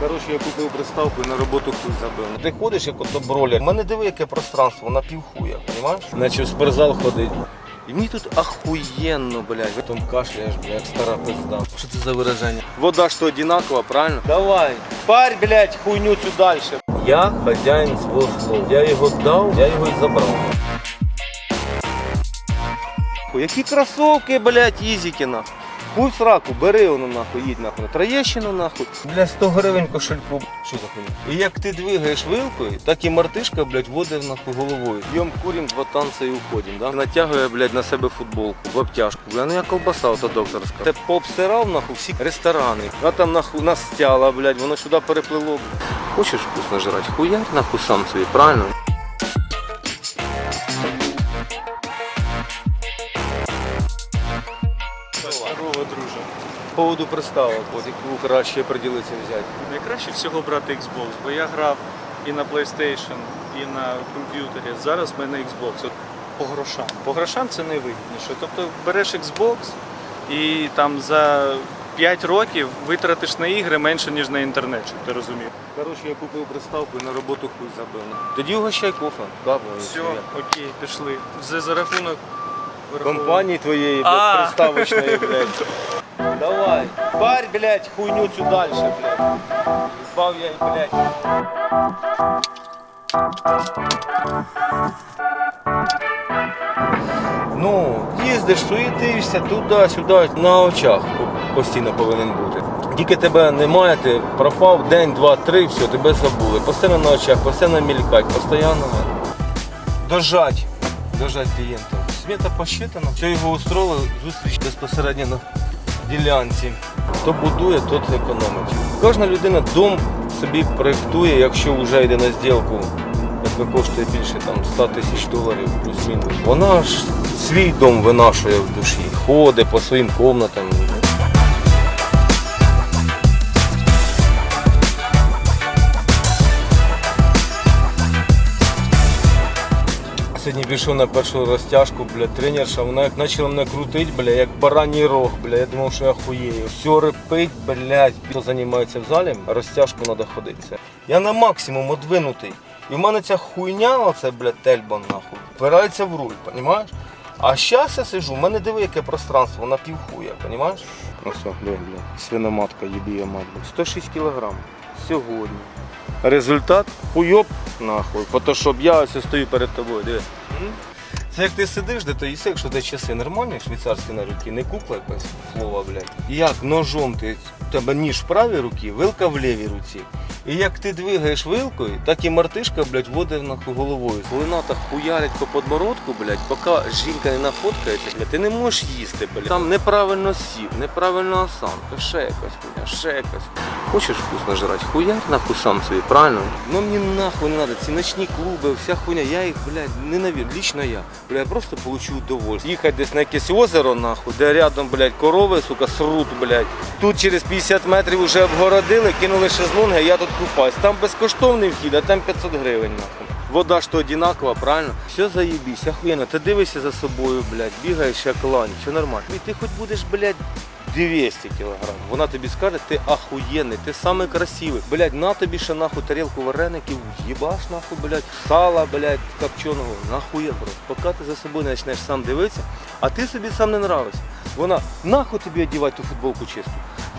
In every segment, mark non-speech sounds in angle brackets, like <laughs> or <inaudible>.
Коротше, я купив приставку і на роботу хуй забив. Ти ходиш як ото бролер. У мене диви, яке пространство, на півхуя, розумієш? Наче в спортзал ходить. І мені тут ахуєнно, блядь. Ви там кашляєш, блядь, стара пизда. Що це за вираження? Вода ж то одинакова, правильно? Давай, парь, блядь, хуйню цю далі. Я хазяїн свого слова. Я його дав, я його і забрав. Які кросовки, блядь, їзіки нахуй. В сраку, бери воно нахуй, їдь нахуй. на Троєщину нахуй. Бля, 100 гривень кошельку. Що за хуйня? І як ти двигаєш вилкою, так і мартишка, блядь, водить нахуй головою. Йом курім, два танці і уходим, да? Натягує, блядь, на себе футболку, в обтяжку. Бля, ну я колбаса, ото докторська. Це пообсирав нахуй всі ресторани. А там нахуй настяла, блядь, воно сюди переплило. Хочеш вкусно жрати? Хуярь нахуй сам собі, правильно? Поводу приставок, от яку краще приділитися взяти. Найкраще всього брати Xbox, бо я грав і на PlayStation, і на комп'ютері. Зараз в мене Xbox. От по грошам. По грошам це найвигідніше. Тобто береш Xbox і там за 5 років витратиш на ігри менше, ніж на інтернет, щоб ти розумів. Коротше, я купив приставку і на роботу хуй забив. Тоді угощай кофе, каву. Все, окей, пішли. За, за рахунок. Компанії твоєї, А. блядь, приставочної, блядь. <laughs> Давай, парь, блядь, хуйню цю далі, блядь. Збав я, і, блядь. Ну, їздиш, суєтишся туди-сюди, на очах постійно повинен бути. Тільки тебе немає, ти пропав день, два, три, все, тебе забули. Постійно на очах, постійно мількать, постійно дожать, дожать клієнта. Смета посчитана, все його устроїло, зустріч безпосередньо на ділянці. Хто будує, тот економить. Кожна людина дом собі проєктує, якщо вже йде на зділку, яка коштує більше там, 100 тисяч доларів плюс-мінус. Вона ж свій дом винашує в душі, ходить по своїм комнатам. Сьогодні пішов на першу розтяжку, бля, тренерша, вона як почала мене крутить, бля, як бараній рог, бля, я думав, що я хуєю. Все репить, блядь, хто займається в залі, розтяжку треба ходити. Я на максимум одвинутий. І в мене ця хуйня, оце, блядь, тельбан нахуй, впирається в руль, понімаєш? А зараз я сижу, в мене диви, яке пространство, на півхуя, понімаєш? Ось, блядь, блядь, свиноматка, їбі я мать. 106 кілограм. Сьогодні. Результат хуйоп нахуй. Фотошоп, я ось стою перед тобою, диви. Це як ти сидиш, де то їси, якщо ти часи нормальні, швейцарські на руки, не кукла якась слова, блядь. Як ножом ти, у тебе ніж в правій руці, вилка в лівій руці. І як ти двигаєш вилкою, так і мартишка, блядь, водить нахуй головою. Слина так хуярить по подбородку, блядь, поки жінка не нафоткається, блядь, ти не можеш їсти, блядь. Там неправильно сів, неправильно осанка, ще якась хуйня, ще якась. Хочеш вкусно жрати? Хуярь нахуй сам собі, правильно? Ну мені нахуй не треба, ці ночні клуби, вся хуйня, я їх, блядь, ненавижу, лично я. Бля, я просто получу удовольствие. Їхати десь на якесь озеро, нахуй, де рядом, блядь, корови, сука, срут, блядь. Тут через 50 метрів вже обгородили, кинули шезлонги, я тут купаюсь. Там безкоштовний вхід, а там 500 гривень, нахуй. Вода ж то одинакова, правильно? Все заєбісь, охуєнно. Ти дивишся за собою, блядь, бігаєш як лань, все нормально. І ти хоч будеш, блядь, 200 кілограм. Вона тобі скаже, ти ахуєнний, ти самий красивий. Блядь, на тобі ще нахуй тарілку вареників, їбаш нахуй, блядь, сала, блядь, копченого. Нахуя, бро. Поки ти за собою не почнеш сам дивитися, а ти собі сам не нравишся. Вона, нахуй тобі одягати ту футболку чисту.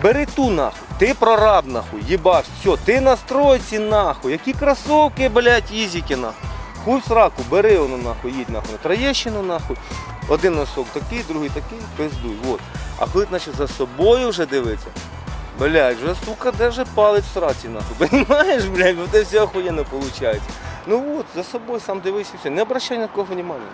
Бери ту нахуй, ти прораб нахуй, їбаш, все, ти на стройці нахуй, які кросовки, блядь, ізіки нахуй. Хуй в сраку, бери воно нахуй, їдь нахуй на Троєщину нахуй. Один носок такий, другий такий, пиздуй. От. А коли ти за собою вже дивитися, блядь, вже сука, де вже палець в сраці нахуй. <laughs> Понимаєш, блядь, бо це все охуєнно виходить. Ну от, за собою сам дивись і все. Не обращай на кого внимання.